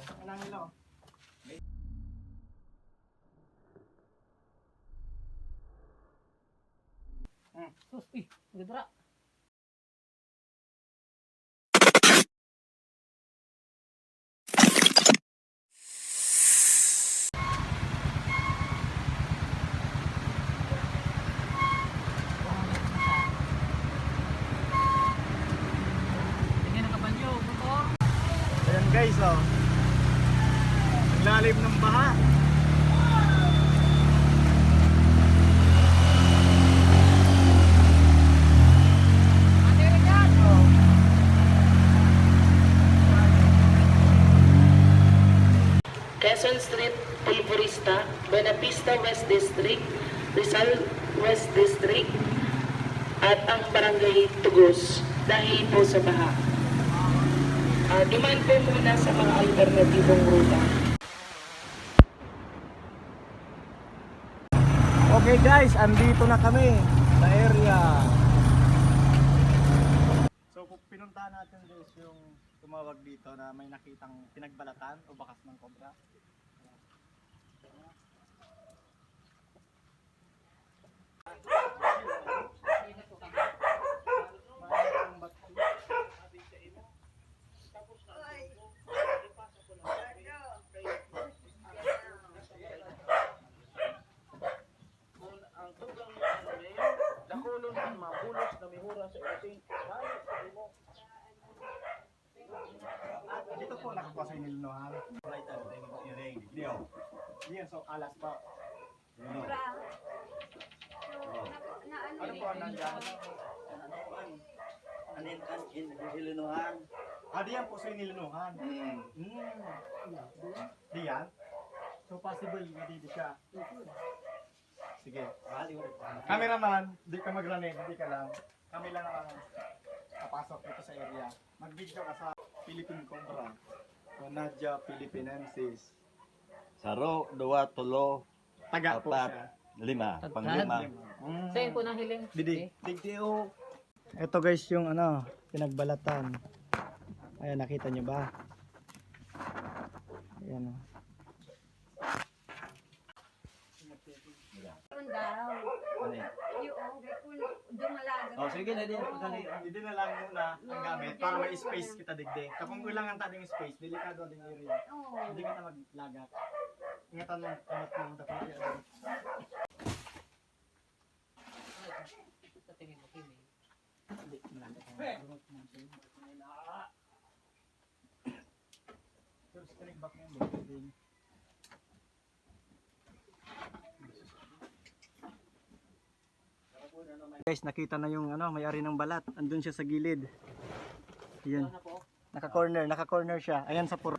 Anang ilo. Sus, uy, nagdra. Tingnan ang kabalyo, motor. Ayan guys, oh. Lalim ng baha. Quezon Street, Pulverista, Buenavista West District, Rizal West District, at ang Barangay Tugos dahil po sa baha. Ah, dumaan po muna sa mga alternatibong ruta. Okay guys, andito na kami sa area. So kung pinuntahan natin guys yung tumawag dito na may nakitang pinagbalatan o bakas ng kobra. ang tugang dakulon ang mabulos na mihura sa ilating balik sa imo Dito po nakakuha sa inilunuhan. Yan, so alas pa. Ano po ang nandyan? anin an in hilinuhan Ah, diyan po sa inilunuhan. mm. Hmm. Diyan? So possible na dito siya. Sige. Cameraman, di ka magranig, hindi ka lang. Kami lang ang papasok dito sa area. Mag-video ka sa Philippine Cobra. O Nadia Philippinensis. Saro, dua, tulo, Taga po Apat. siya. lima, Tagkad. panglima. Mm. Sa'yo po nang hiling. Didi. Digdio. Ito guys yung ano, pinagbalatan. Ayan, nakita nyo ba? Ayan o. Daw, Ano yan? yung kung dumalaga. Oh, sige na din. Pagkali. Hindi na lang muna ang gamit para may space kita digdi. Kapag kailangan tayong space, delikado din area. Hindi ka na maglagat. Ingatan mo, kamot mo, dapat yan. Sa tingin mo, Kimi. Hindi, ang Pero sa back mo yun, Guys, nakita na yung ano, may-ari ng balat. Andun siya sa gilid. Yun. Po? Naka-corner, naka-corner siya. Ayan sa puro.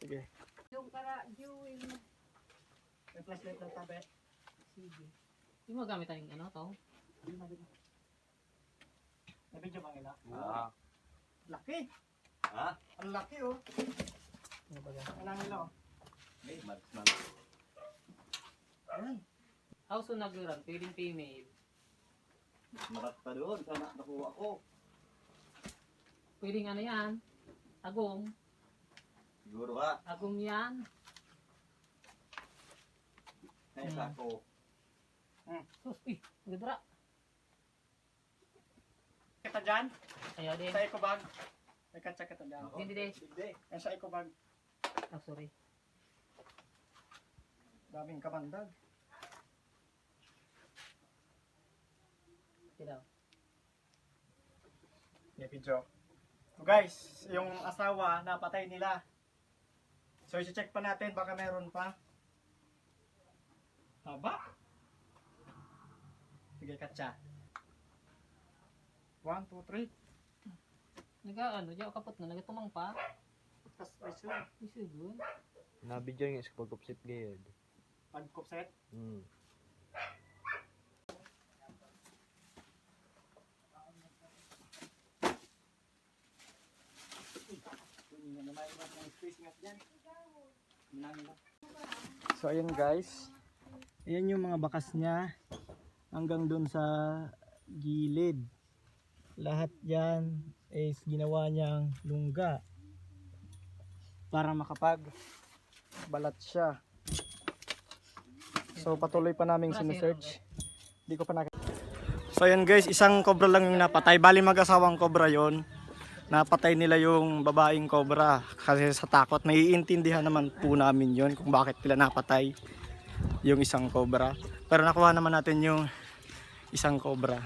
Sige. Yung para, viewing. May flashlight ng tabi. Sige. Hindi mo gamit ang ano to? May video bang ila? Ah. Laki! Ha? Ang laki oh. Ano ba yan? Kailangan ilo. May mags man. Ayan. How soon nag-run? Pwedeng female. Marat pa doon. Sana nakuha ko. Pwedeng ano yan? Agong. Siguro ka. Agong yan. Kaya sa ako. Sus, uy, nagdra. Kita dyan? Ayaw din. Sa eco bag. May katsa kita dyan. Hindi din. Hindi. Yan sa eco bag. Oh, sorry. Daming kamandag. Daw. May video. So guys, yung asawa, napatay nila. So, i-check pa natin, baka meron pa. Haba? Sige, katsa. One, two, three. Naga, ano, diyan kapot na, nagatumang pa. Tapos, ay sure. Is it good? Nabidyo yung sa pagkupsit gayod. Pag-kupset. Hmm. So ayun guys. Ayan yung mga bakas niya hanggang dun sa gilid. Lahat yan is ginawa niyang lungga. para makapag balat siya. So patuloy pa naming sinesearch. Hindi ko pa nakita. So ayan guys, isang cobra lang yung napatay. Bali mag-asawang cobra yon. Napatay nila yung babaeng cobra kasi sa takot. Naiintindihan naman po namin yon kung bakit nila napatay yung isang cobra. Pero nakuha naman natin yung isang cobra.